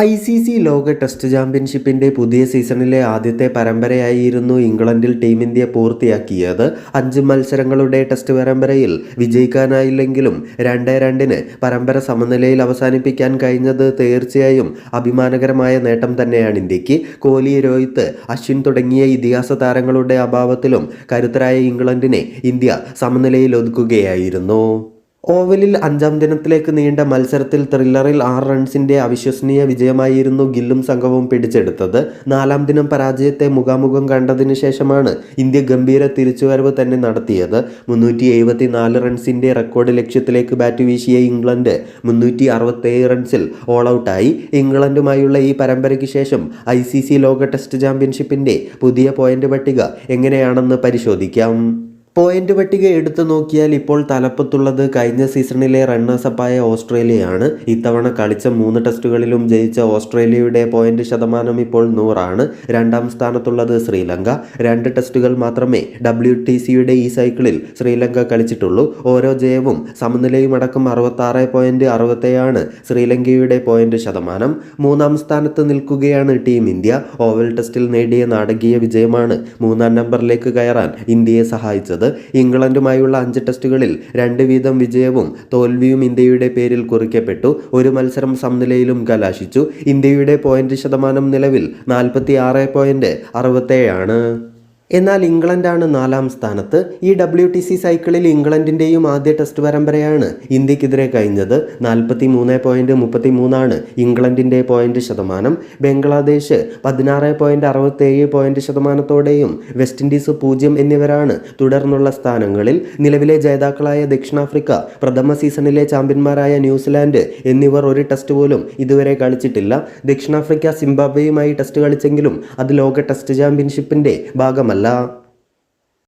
I C C ലോക test ചാമ്പ്യൻഷിപ്പിന്റെ പുതിയ സീസണിലെ ആദ്യത്തെ പരമ്പരയായിരുന്നു ഇംഗ്ലണ്ടിൽ ടീം ഇന്ത്യ പൂർത്തിയാക്കിയത്. അഞ്ച് മത്സരങ്ങളുടെ ടെസ്റ്റ് പരമ്പരയിൽ വിജയിക്കാനായില്ലെങ്കിലും രണ്ട് രണ്ടിന് പരമ്പര സമനിലയിൽ അവസാനിപ്പിക്കാൻ കഴിഞ്ഞത് തീർച്ചയായും അഭിമാനകരമായ നേട്ടം തന്നെയാണ് ഇന്ത്യയ്ക്ക്. കോഹ്ലി രോഹിത് അശ്വിൻ തുടങ്ങിയ ഇതിഹാസ താരങ്ങളുടെ അഭാവത്തിലും കരുത്തരായ ഇംഗ്ലണ്ടിനെ ഇന്ത്യ സമനിലയിൽ ഒതുക്കുകയായിരുന്നു. ഓവലിൽ അഞ്ചാം ദിനത്തിലേക്ക് നീണ്ട മത്സരത്തിൽ ത്രില്ലറിൽ ആറ് റൺസിന്റെ അവിശ്വസനീയ വിജയമായിരുന്നു ഗില്ലും സംഘവും പിടിച്ചെടുത്തത്. നാലാം ദിനം പരാജയത്തെ മുഖാമുഖം കണ്ടതിനു ശേഷമാണ് ഇന്ത്യ ഗംഭീര തിരിച്ചുവരവ് തന്നെ നടത്തിയത്. മുന്നൂറ്റി എഴുപത്തി നാല് റൺസിന്റെ റെക്കോർഡ് ലക്ഷ്യത്തിലേക്ക് ബാറ്റ് വീശിയ ഇംഗ്ലണ്ട് മുന്നൂറ്റി അറുപത്തേഴ് റൺസിൽ ഓൾ ഔട്ടായി ഇംഗ്ലണ്ടുമായുള്ള ഈ പരമ്പരയ്ക്ക് ശേഷം ഐ സി സി ലോക ടെസ്റ്റ് ചാമ്പ്യൻഷിപ്പിന്റെ പുതിയ പോയിന്റ് പട്ടിക എങ്ങനെയാണെന്ന് പരിശോധിക്കാം. പോയിന്റ് പട്ടിക എടുത്തു നോക്കിയാൽ ഇപ്പോൾ തലപ്പത്തുള്ളത് കഴിഞ്ഞ സീസണിലെ റണ്ണേഴ്സപ്പായ ഓസ്ട്രേലിയയാണ്. ഇത്തവണ കളിച്ച മൂന്ന് ടെസ്റ്റുകളിലും ജയിച്ച ഓസ്ട്രേലിയയുടെ പോയിന്റ് ശതമാനം ഇപ്പോൾ നൂറാണ്. രണ്ടാം സ്ഥാനത്തുള്ളത് ശ്രീലങ്ക. രണ്ട് ടെസ്റ്റുകൾ മാത്രമേ ഡബ്ല്യു ടി സിയുടെ ഈ സൈക്കിളിൽ ശ്രീലങ്ക കളിച്ചിട്ടുള്ളൂ. ഓരോ ജയവും സമനിലയും അടക്കം അറുപത്താറ് പോയിന്റ് അറുപത്തേഴാണ് ശ്രീലങ്കയുടെ പോയിന്റ് ശതമാനം. മൂന്നാം സ്ഥാനത്ത് നിൽക്കുകയാണ് ടീം ഇന്ത്യ. ഓവൽ ടെസ്റ്റിൽ നേടിയ നാടകീയ വിജയമാണ് മൂന്നാം നമ്പറിലേക്ക് കയറാൻ ഇന്ത്യയെ സഹായിച്ചത്. ഇംഗ്ലണ്ടുമായുള്ള അഞ്ച് ടെസ്റ്റുകളിൽ രണ്ട് വീതം വിജയവും തോൽവിയും ഇന്ത്യയുടെ പേരിൽ കുറിക്കപ്പെട്ടു. ഒരു മത്സരം സമനിലയിലും കലാശിച്ചു. ഇന്ത്യയുടെ പോയിന്റ് ശതമാനം നിലവിൽ നാൽപ്പത്തി ആറ് പോയിന്റ് അറുപത്തേഴാണ് എന്നാൽ ഇംഗ്ലണ്ടാണ് നാലാം സ്ഥാനത്ത്. ഈ ഡബ്ല്യു ടി സി സൈക്കിളിൽ ഇംഗ്ലണ്ടിന്റെയും ആദ്യ ടെസ്റ്റ് പരമ്പരയാണ്. ഇന്ത്യക്കെതിരെ കഴിഞ്ഞത് നാൽപ്പത്തി മൂന്ന് പോയിന്റ് മുപ്പത്തി മൂന്നാണ് ഇംഗ്ലണ്ടിന്റെ പോയിന്റ് ശതമാനം ബംഗ്ലാദേശ് പതിനാറ് പോയിന്റ് അറുപത്തേഴ് പോയിന്റ് ശതമാനത്തോടെയും വെസ്റ്റ് ഇൻഡീസ് പൂജ്യം എന്നിവരാണ് തുടർന്നുള്ള സ്ഥാനങ്ങളിൽ. നിലവിലെ ജേതാക്കളായ ദക്ഷിണാഫ്രിക്ക പ്രഥമ സീസണിലെ ചാമ്പ്യന്മാരായ ന്യൂസിലാൻഡ് എന്നിവർ ഒരു ടെസ്റ്റ് പോലും ഇതുവരെ കളിച്ചിട്ടില്ല. ദക്ഷിണാഫ്രിക്ക സിംബാബ്വേയുമായി ടെസ്റ്റ് കളിച്ചെങ്കിലും അത് ലോക ടെസ്റ്റ് ചാമ്പ്യൻഷിപ്പിന്റെ ഭാഗമല്ല. ولا